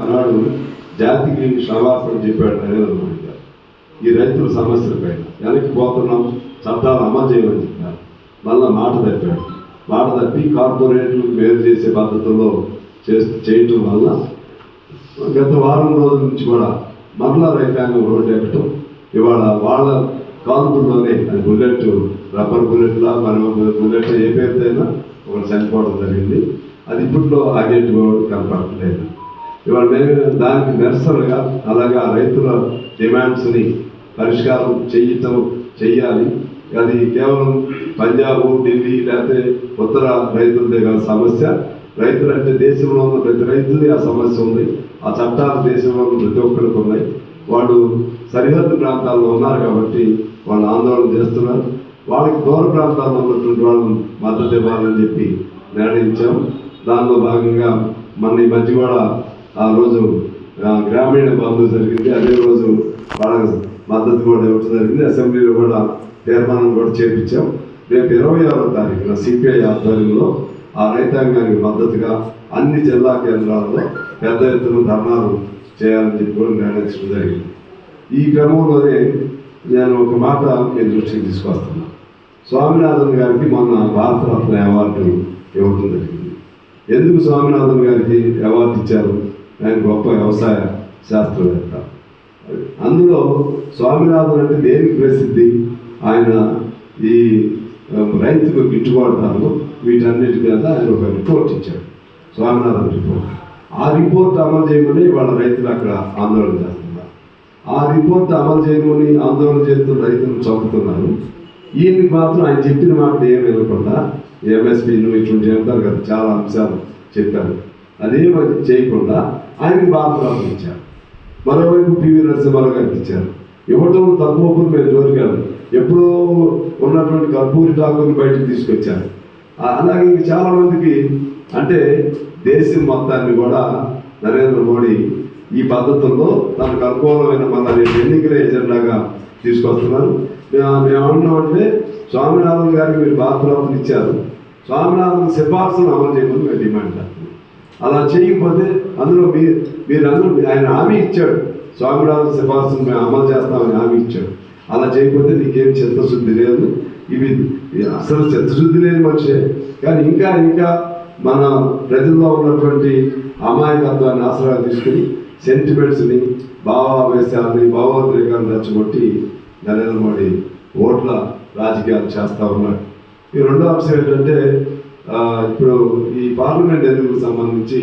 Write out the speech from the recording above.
ఆనాడు జాతికి క్షమాపణ చెప్పాడు నరేంద్ర మోడీ గారు. ఈ రైతుల సమస్యల పైన వెనక్కి పోతున్నాం చట్టాలు అమలు చేయమని చెప్పారు. మళ్ళా మాట తప్పాడు మాట తప్పి కార్పొరేట్లు మేలు చేసే పద్ధతుల్లో చేస్తూ చేయటం వల్ల గత వారం రోజుల నుంచి కూడా మరలా రైతాంగం రోడ్డు ఎక్కటం ఇవాళ వాళ్ళ కాల్పుల్లోనే అది బుల్లెట్ రబ్బర్ బుల్లెట్లా మనం బుల్లెట్ ఏ అయినా ఒకటి చనిపోవడం జరిగింది. అది ఇప్పట్లో ఆగేటి కూడా కనపడట్లేదు. ఇవాళ మేము దానికి నిరసనగా అలాగే ఆ రైతుల డిమాండ్స్ని పరిష్కారం చేయటం చెయ్యాలి అది కేవలం పంజాబ్ ఢిల్లీ లేకపోతే ఉత్తర రైతులదే కాదు సమస్య. రైతులు అంటే దేశంలో ఉన్న ప్రతి రైతుది ఆ సమస్య ఉంది. ఆ చట్టాలు దేశంలో ఉన్న ప్రతి ఒక్కరికి ఉన్నాయి. వాళ్ళు సరిహద్దు ప్రాంతాల్లో ఉన్నారు కాబట్టి వాళ్ళు ఆందోళన చేస్తున్నారు. వాళ్ళకి దూర ప్రాంతాల్లో ఉన్నటువంటి వాళ్ళు మద్దతు ఇవ్వాలని చెప్పి నిర్ణయించాం. దానిలో భాగంగా మన ఈ మధ్య కూడా ఆ రోజు గ్రామీణ బంధు జరిగింది. అదే రోజు వాళ్ళకి మద్దతు కూడా ఇవ్వడం జరిగింది. అసెంబ్లీలో కూడా తీర్మానం కూడా చేపించాం. రేపు ఇరవై ఆరో తారీఖున సిపిఐ ఆధ్వర్యంలో ఆ రైతాంగానికి మద్దతుగా అన్ని జిల్లా కేంద్రాల్లో పెద్ద ఎత్తున ధర్నాలు చేయాలని చెప్పి కూడా నిర్ణయించడం జరిగింది. ఈ క్రమంలోనే నేను ఒక మాట మీ దృష్టికి తీసుకొస్తున్నాను స్వామినాథన్ గారికి మొన్న భారతరత్న అవార్డు ఇవ్వడం జరిగింది. ఎందుకు స్వామినాథన్ గారికి అవార్డు ఇచ్చారు? ఆయన గొప్ప వ్యవసాయ శాస్త్రవేత్త. అందులో స్వామినాథన్ అంటే దేనికి ప్రసిద్ధి? ఆయన ఈ రైతుకు గిట్టుబాటు ధరలు వీటన్నిటి మీద ఆయన ఒక రిపోర్ట్ ఇచ్చాడు. స్వామినాథన్ రిపోర్ట్ ఆ రిపోర్ట్ అమలు చేయమని వాళ్ళ రైతులు అక్కడ ఆందోళన చేస్తున్నారు. ఆ రిపోర్ట్ అమలు చేయమని ఆందోళన చేస్తున్న రైతులు చంపుతున్నారు. ఈయనకి మాత్రం ఆయన చెప్పిన మాట ఏం వినకుండా ఎంఎస్పీ ఇటువంటి చెప్తారు కదా చాలా అంశాలు చెప్పారు. అదే చేయకుండా ఆయనకి బాధ ఇచ్చారు మరోవైపు పివి నరసింహారావు గారికి ఇచ్చారు. ఇవ్వటం తక్కువ మేము జోలికారు ఎప్పుడో ఉన్నటువంటి కర్పూరి ఠాకూర్ని బయటకు తీసుకొచ్చారు. అలాగే ఇంక చాలా మందికి అంటే దేశం మొత్తాన్ని కూడా నరేంద్ర మోడీ ఈ పద్ధతుల్లో తనకు అనుకూలమైన మళ్ళీ ఎన్నికల ఎజెండాగా తీసుకొస్తున్నారు. మేము మేము స్వామినాథన్ గారికి మీరు బాధ్యతలు ఇచ్చారు స్వామినాథన్ సిఫార్సును అమలు చేయమని మేము డిమాండ్ చేస్తున్నాం. అలా చేయకపోతే అందులో మీ మీరందరూ ఆయన హామీ ఇచ్చాడు. స్వామిరాజు సిఫార్సును మేము అమలు చేస్తామని హామీ ఇచ్చాడు. అలా చేయకపోతే నీకేం చిత్తశుద్ధి లేదు. ఇవి అసలు చిత్తశుద్ధి లేని మనిషే. కానీ ఇంకా ఇంకా మన ప్రజల్లో ఉన్నటువంటి అమాయకత్వాన్ని ఆసరా తీసుకుని సెంటిమెంట్స్ని భావావేశాలని భావోద్రేకాలను రెచ్చగొట్టి నరేంద్ర మోడీ ఓట్ల రాజకీయాలు చేస్తూ ఉన్నాడు. ఈ రెండో అంశం ఏంటంటే ఇప్పుడు ఈ పార్లమెంట్ ఎన్నికలకు సంబంధించి